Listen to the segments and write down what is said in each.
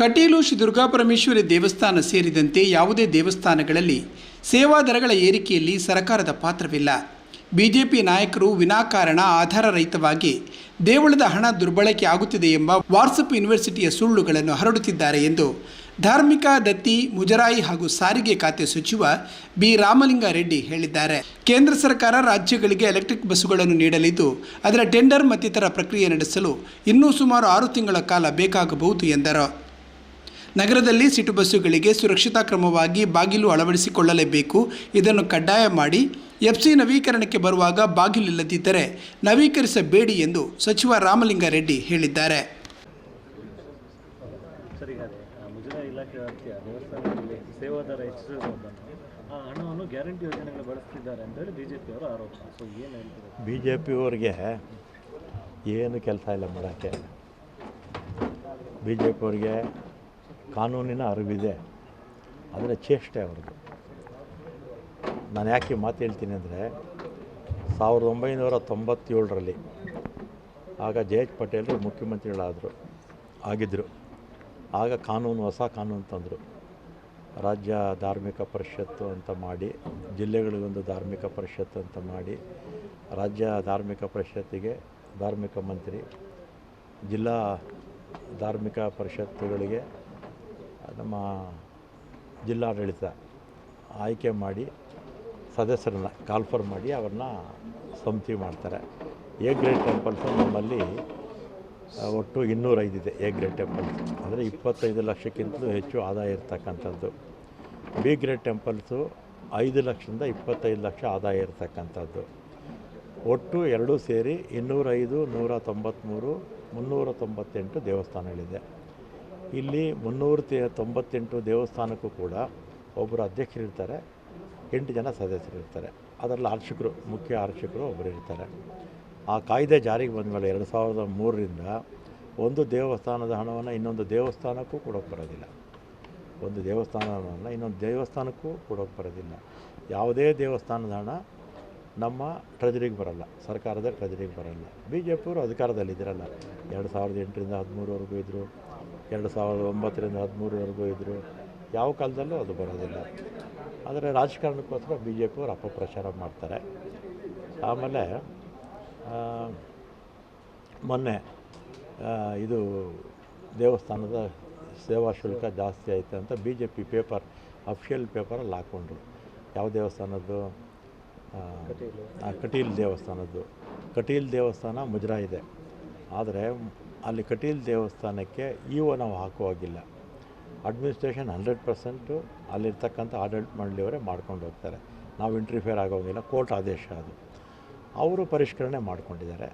ಕಟೀಲು ಶ್ರೀ ದುರ್ಗಾಪರಮೇಶ್ವರಿ ದೇವಸ್ಥಾನ ಸೇರಿದಂತೆ ಯಾವುದೇ ದೇವಸ್ಥಾನಗಳಲ್ಲಿ ಸೇವಾ ದರಗಳ ಏರಿಕೆಯಲ್ಲಿ ಸರ್ಕಾರದ ಪಾತ್ರವಿಲ್ಲ. ಬಿಜೆಪಿ ನಾಯಕರು ವಿನಾಕಾರಣ ಆಧಾರರಹಿತವಾಗಿ ದೇವಳದ ಹಣ ದುರ್ಬಳಕೆ ಆಗುತ್ತಿದೆ ಎಂಬ ವಾಟ್ಸಪ್ ಯೂನಿವರ್ಸಿಟಿಯ ಸುಳ್ಳುಗಳನ್ನು ಹರಡುತ್ತಿದ್ದಾರೆ ಎಂದು ಧಾರ್ಮಿಕ, ದತ್ತಿ, ಮುಜರಾಯಿ ಹಾಗೂ ಸಾರಿಗೆ ಖಾತೆ ಸಚಿವ ಬಿ. ರಾಮಲಿಂಗಾರೆಡ್ಡಿ ಹೇಳಿದ್ದಾರೆ. ಕೇಂದ್ರ ಸರ್ಕಾರ ರಾಜ್ಯಗಳಿಗೆ ಎಲೆಕ್ಟ್ರಿಕ್ ಬಸ್ಸುಗಳನ್ನು ನೀಡಲಿದ್ದು, ಅದರ ಟೆಂಡರ್ ಮತ್ತಿತರ ಪ್ರಕ್ರಿಯೆ ನಡೆಸಲು ಇನ್ನೂ ಸುಮಾರು ಆರು ತಿಂಗಳ ಕಾಲ ಬೇಕಾಗಬಹುದು ಎಂದರು. ನಗರದಲ್ಲಿ ಸಿಟು ಬಸ್ಸುಗಳಿಗೆ ಸುರಕ್ಷತಾ ಕ್ರಮವಾಗಿ ಬಾಗಿಲು ಅಳವಡಿಸಿಕೊಳ್ಳಲೇಬೇಕು. ಇದನ್ನು ಕಡ್ಡಾಯ ಮಾಡಿ ಎಫ್ಸಿ ನವೀಕರಣಕ್ಕೆ ಬರುವಾಗ ಬಾಗಿಲಿಲ್ಲದಿದ್ದರೆ ನವೀಕರಿಸಬೇಡಿ ಎಂದು ಸಚಿವ ರಾಮಲಿಂಗಾರೆಡ್ಡಿ ಹೇಳಿದ್ದಾರೆ. ಬಿ ಜೆ ಪಿ ಅವ್ರಿಗೆ ಏನು ಕೆಲಸ ಇಲ್ಲ ಮಾಡೋಕ್ಕೆ. ಬಿ ಜೆ ಪಿಯವ್ರಿಗೆ ಕಾನೂನಿನ ಅರಿವಿದೆ. ಅದರ ಚೇಷ್ಟೆ ಅವ್ರದ್ದು. ನಾನು ಯಾಕೆ ಮಾತು ಹೇಳ್ತೀನಿ ಅಂದರೆ, ಸಾವಿರದ ಒಂಬೈನೂರ ತೊಂಬತ್ತೇಳರಲ್ಲಿ ಆಗ ಜೆ ಎಚ್ ಪಟೇಲ್ ಮುಖ್ಯಮಂತ್ರಿಗಳಾದರು ಆಗಿದ್ದರು ಆಗ ಕಾನೂನು, ಹೊಸ ಕಾನೂನು ತಂದರು. ರಾಜ್ಯ ಧಾರ್ಮಿಕ ಪರಿಷತ್ತು ಅಂತ ಮಾಡಿ ಜಿಲ್ಲೆಗಳಿಗೊಂದು ಧಾರ್ಮಿಕ ಪರಿಷತ್ತು ಅಂತ ಮಾಡಿ, ರಾಜ್ಯ ಧಾರ್ಮಿಕ ಪರಿಷತ್ತಿಗೆ ಧಾರ್ಮಿಕ ಮಂತ್ರಿ, ಜಿಲ್ಲಾ ಧಾರ್ಮಿಕ ಪರಿಷತ್ತುಗಳಿಗೆ ನಮ್ಮ ಜಿಲ್ಲಾಡಳಿತ ಆಯ್ಕೆ ಮಾಡಿ ಸದಸ್ಯರನ್ನ ಕಾಲ್ಫರ್ ಮಾಡಿ ಅವ್ರನ್ನ ಸಮಿತಿ ಮಾಡ್ತಾರೆ. ಎ ಗ್ರೇಡ್ ಟೆಂಪಲ್ಸು ನಮ್ಮಲ್ಲಿ ಒಟ್ಟು ಇನ್ನೂರೈದಿದೆ ಎ ಗ್ರೇಡ್ ಟೆಂಪಲ್ಸ್ ಅಂದರೆ ಇಪ್ಪತ್ತೈದು ಲಕ್ಷಕ್ಕಿಂತಲೂ ಹೆಚ್ಚು ಆದಾಯ ಇರ್ತಕ್ಕಂಥದ್ದು. ಬಿ ಗ್ರೇಡ್ ಟೆಂಪಲ್ಸು ಐದು ಲಕ್ಷದಿಂದ ಇಪ್ಪತ್ತೈದು ಲಕ್ಷ ಆದಾಯ ಇರತಕ್ಕಂಥದ್ದು. ಒಟ್ಟು ಎರಡೂ ಸೇರಿ ಇನ್ನೂರೈದು ನೂರ ತೊಂಬತ್ತ್ಮೂರು ಮುನ್ನೂರ ತೊಂಬತ್ತೆಂಟು ದೇವಸ್ಥಾನಗಳಿದೆ. ಇಲ್ಲಿ ಮುನ್ನೂರ ತೊಂಬತ್ತೆಂಟು ದೇವಸ್ಥಾನಕ್ಕೂ ಕೂಡ ಒಬ್ಬರು ಅಧ್ಯಕ್ಷರಿರ್ತಾರೆ, ಎಂಟು ಜನ ಸದಸ್ಯರಿರ್ತಾರೆ. ಅದರಲ್ಲಿ ಅರ್ಚಕರು ಮುಖ್ಯ ಅರ್ಚಕರು ಒಬ್ಬರು ಇರ್ತಾರೆ. ಆ ಕಾಯ್ದೆ ಜಾರಿಗೆ ಬಂದ ಮೇಲೆ ಎರಡು ಸಾವಿರದ ಮೂರರಿಂದ ಒಂದು ದೇವಸ್ಥಾನದ ಹಣವನ್ನು ಇನ್ನೊಂದು ದೇವಸ್ಥಾನಕ್ಕೂ ಕೊಡೋಕ್ಕೆ ಬರೋದಿಲ್ಲ ಒಂದು ದೇವಸ್ಥಾನವನ್ನು ಇನ್ನೊಂದು ದೇವಸ್ಥಾನಕ್ಕೂ ಕೊಡೋಕ್ಕೆ ಬರೋದಿಲ್ಲ ಯಾವುದೇ ದೇವಸ್ಥಾನದ ಹಣ ನಮ್ಮ ಟ್ರೆಜರಿಗೆ ಬರಲ್ಲ, ಸರ್ಕಾರದ ಟ್ರೆಜರಿಗೆ ಬರಲ್ಲ. ಬಿ ಜೆ ಪಿಯವರು ಅಧಿಕಾರದಲ್ಲಿದ್ದರಲ್ಲ ಎರಡು ಸಾವಿರದ ಎಂಟರಿಂದ ಹದಿಮೂರವರೆಗೂ ಇದ್ದರು ಎರಡು ಸಾವಿರದ ಒಂಬತ್ತರಿಂದ ಹದಿಮೂರವರೆಗೂ ಇದ್ದರು ಯಾವ ಕಾಲದಲ್ಲೂ ಅದು ಬರೋದಿಲ್ಲ. ಆದರೆ ರಾಜಕಾರಣಕ್ಕೋಸ್ಕರ ಬಿ ಜೆ ಪಿಯವರು ಅಪಪ್ರಚಾರ ಮಾಡ್ತಾರೆ. ಆಮೇಲೆ ಮೊನ್ನೆ ಇದು ದೇವಸ್ಥಾನದ ಸೇವಾ ಶುಲ್ಕ ಜಾಸ್ತಿ ಆಯಿತು ಅಂತ B J P paper, official ಪೇಪರಲ್ಲಿ ಹಾಕ್ಕೊಂಡ್ರು. ಯಾವ ದೇವಸ್ಥಾನದ್ದು? ಕಟೀಲ್. ದೇವಸ್ಥಾನದ್ದು. ಕಟೀಲ್ ದೇವಸ್ಥಾನ ಮುಜರಾ ಇದೆ. ಆದರೆ ಅಲ್ಲಿ ಕಟೀಲ್ ದೇವಸ್ಥಾನಕ್ಕೆ ಇ ಒ ನಾವು ಹಾಕುವಾಗಿಲ್ಲ. ಅಡ್ಮಿನಿಸ್ಟ್ರೇಷನ್ ಹಂಡ್ರೆಡ್ ಪರ್ಸೆಂಟು ಅಲ್ಲಿರ್ತಕ್ಕಂಥ ಆಡಳಿತ ಮಂಡಳಿಯವರೇ ಮಾಡ್ಕೊಂಡು ಹೋಗ್ತಾರೆ. ನಾವು ಇಂಟ್ರಿಫೇರ್ ಆಗೋಂಗಿಲ್ಲ. ಕೋರ್ಟ್ ಆದೇಶ ಅದು. ಅವರು ಪರಿಷ್ಕರಣೆ ಮಾಡ್ಕೊಂಡಿದ್ದಾರೆ.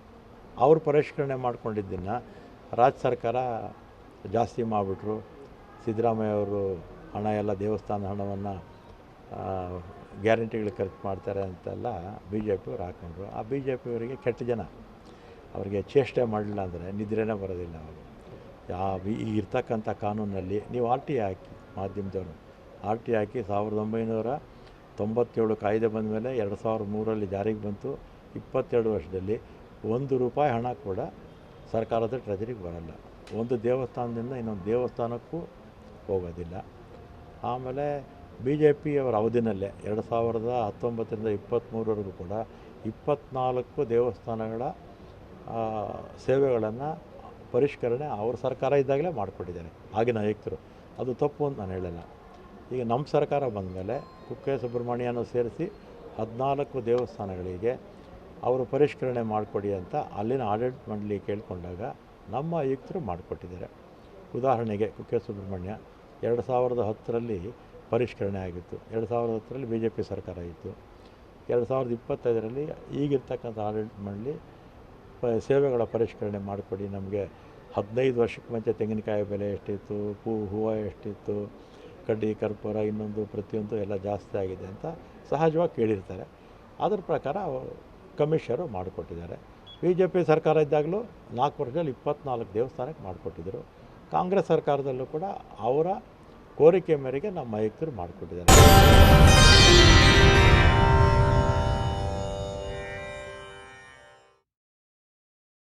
ಅವರು ಪರಿಷ್ಕರಣೆ ಮಾಡ್ಕೊಂಡಿದ್ದನ್ನು ರಾಜ್ಯ ಸರ್ಕಾರ ಜಾಸ್ತಿ ಮಾಡಿಬಿಟ್ರು. ಸಿದ್ದರಾಮಯ್ಯ ಅವರು ಹಣ ಎಲ್ಲ ದೇವಸ್ಥಾನ ಹಣವನ್ನು ಗ್ಯಾರಂಟಿಗಳು ಖರ್ಚು ಮಾಡ್ತಾರೆ ಅಂತೆಲ್ಲ ಬಿ ಜೆ ಪಿಯವ್ರು ಹಾಕೊಂಡ್ರು. ಆ ಬಿ ಜೆ ಪಿಯವರಿಗೆ ಕೆಟ್ಟ ಜನ. ಅವರಿಗೆ ಚೇಷ್ಟೆ ಮಾಡಲಿಲ್ಲ ಅಂದರೆ ನಿದ್ರೆನೇ ಬರೋದಿಲ್ಲ ಅವರು ಯಾವ ಈ ಇರ್ತಕ್ಕಂಥ ಕಾನೂನಲ್ಲಿ ನೀವು ಆರ್ ಟಿ ಹಾಕಿ ಮಾಧ್ಯಮದವರು. ಆರ್ ಟಿ ಹಾಕಿ ಸಾವಿರದ ಒಂಬೈನೂರ ತೊಂಬತ್ತೇಳು ಕಾಯ್ದೆ ಬಂದ ಮೇಲೆ ಎರಡು ಸಾವಿರದ ಮೂರಲ್ಲಿ ಜಾರಿಗೆ ಬಂತು. ಇಪ್ಪತ್ತೆರಡು ವರ್ಷದಲ್ಲಿ ಒಂದು ರೂಪಾಯಿ ಹಣ ಕೂಡ ಸರ್ಕಾರದ ಟ್ರೆಜರಿಗೆ ಬರಲ್ಲ. ಒಂದು ದೇವಸ್ಥಾನದಿಂದ ಇನ್ನೊಂದು ದೇವಸ್ಥಾನಕ್ಕೂ ಹೋಗೋದಿಲ್ಲ. ಆಮೇಲೆ ಬಿ ಜೆ ಪಿಯವರ ಅವಧಿನಲ್ಲೇ ಎರಡು ಸಾವಿರದ ಹತ್ತೊಂಬತ್ತರಿಂದ ಇಪ್ಪತ್ತ್ಮೂರವರೆಗೂ ಕೂಡ ಇಪ್ಪತ್ತ್ನಾಲ್ಕು ದೇವಸ್ಥಾನಗಳ ಸೇವೆಗಳನ್ನು ಪರಿಷ್ಕರಣೆ ಅವ್ರ ಸರ್ಕಾರ ಇದ್ದಾಗಲೇ ಮಾಡಿಕೊಟ್ಟಿದ್ದಾರೆ, ಆಗಿನ ಆಯುಕ್ತರು. ಅದು ತಪ್ಪು ಅಂತ ನಾನು ಹೇಳಲ್ಲ. ಈಗ ನಮ್ಮ ಸರ್ಕಾರ ಬಂದ ಮೇಲೆ ಕುಕ್ಕೆ ಸುಬ್ರಹ್ಮಣ್ಯನ ಸೇರಿಸಿ ಹದಿನಾಲ್ಕು ದೇವಸ್ಥಾನಗಳಿಗೆ ಅವರು ಪರಿಷ್ಕರಣೆ ಮಾಡಿಕೊಡಿ ಅಂತ ಅಲ್ಲಿನ ಆಡಳಿತ ಮಂಡಳಿ ಕೇಳಿಕೊಂಡಾಗ ನಮ್ಮ ಆಯುಕ್ತರು ಮಾಡಿಕೊಟ್ಟಿದ್ದಾರೆ. ಉದಾಹರಣೆಗೆ ಕುಕ್ಕೆ ಸುಬ್ರಹ್ಮಣ್ಯ ಎರಡು ಸಾವಿರದ ಹತ್ತರಲ್ಲಿ ಪರಿಷ್ಕರಣೆ ಆಗಿತ್ತು. ಎರಡು ಸಾವಿರದ ಹತ್ತರಲ್ಲಿ ಬಿ ಜೆ ಪಿ ಸರ್ಕಾರ ಇತ್ತು. ಎರಡು ಸಾವಿರದ ಇಪ್ಪತ್ತೈದರಲ್ಲಿ ಈಗಿರ್ತಕ್ಕಂಥ ಆಡಳಿತ ಮಂಡಳಿ ಪ, ಸೇವೆಗಳ ಪರಿಷ್ಕರಣೆ ಮಾಡಿಕೊಡಿ. ನಮಗೆ ಹದಿನೈದು ವರ್ಷಕ್ಕೆ ಮುಂಚೆ ತೆಂಗಿನಕಾಯಿ ಬೆಲೆ ಎಷ್ಟಿತ್ತು, ಹೂ, ಹೂವು ಎಷ್ಟಿತ್ತು, ಕಡ್ಡಿ, ಕರ್ಪೂರ ಇನ್ನೊಂದು ಪ್ರತಿಯೊಂದು ಎಲ್ಲ ಜಾಸ್ತಿ ಆಗಿದೆ ಅಂತ ಸಹಜವಾಗಿ ಕೇಳಿರ್ತಾರೆ. ಅದರ ಪ್ರಕಾರ ಕಮಿಷರು ಮಾಡಿಕೊಟ್ಟಿದ್ದಾರೆ. ಬಿ ಜೆ ಪಿ ಸರ್ಕಾರ ಇದ್ದಾಗಲೂ ನಾಲ್ಕು ವರ್ಷದಲ್ಲಿ ಇಪ್ಪತ್ನಾಲ್ಕು ದೇವಸ್ಥಾನಕ್ಕೆ ಮಾಡಿಕೊಟ್ಟಿದ್ದರು. ಕಾಂಗ್ರೆಸ್ ಸರ್ಕಾರದಲ್ಲೂ ಕೂಡ ಅವರ ಕೋರಿಕೆ ಮೇರೆಗೆ ನಮ್ಮ ಆಯುಕ್ತರು ಮಾಡಿಕೊಟ್ಟಿದ್ದಾರೆ.